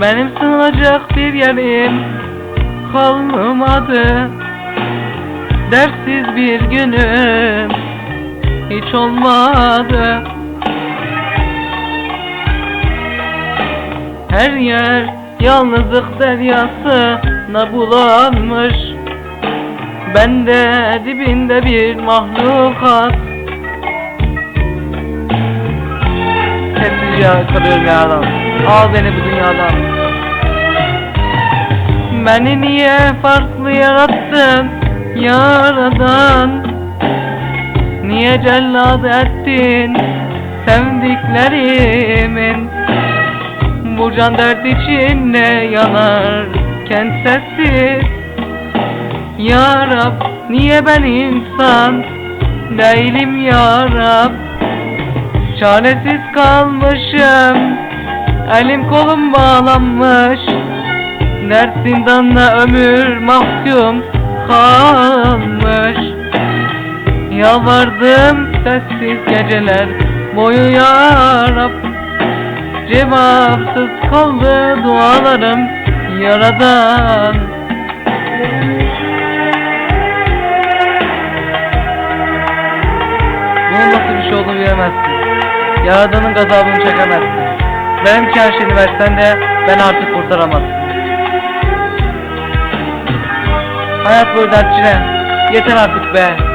Benim sığınacak bir yerim kalmadı. Dersiz bir günüm hiç olmadı. Her yer yalnızlık deryasına bulanmış. Ben de dibinde bir mahlukat Sessizce kalıyorum adam. Al beni bu dünyadan. Beni niye farklı yarattın yaradan? Niye cellat ettin sevdiklerimin? Bu can dert içinde yanarken sessiz. Ya Rab niye ben insan değilim ya Rab Çaresiz kalmışım. Elim kolum bağlanmış. Dert zindanla ömür mahkum kalmış. Yalvardım sessiz geceler boyu ya Rab Cevapsız kaldı dualarım yaradan. Bunun nasıl bir şey olduğunu bilemezsin Yaradanın gazabını çekemezsin. Benim ki her şeyini versen de ben artık kurtaramazsın. Hayat boyu dertçine Yeter artık be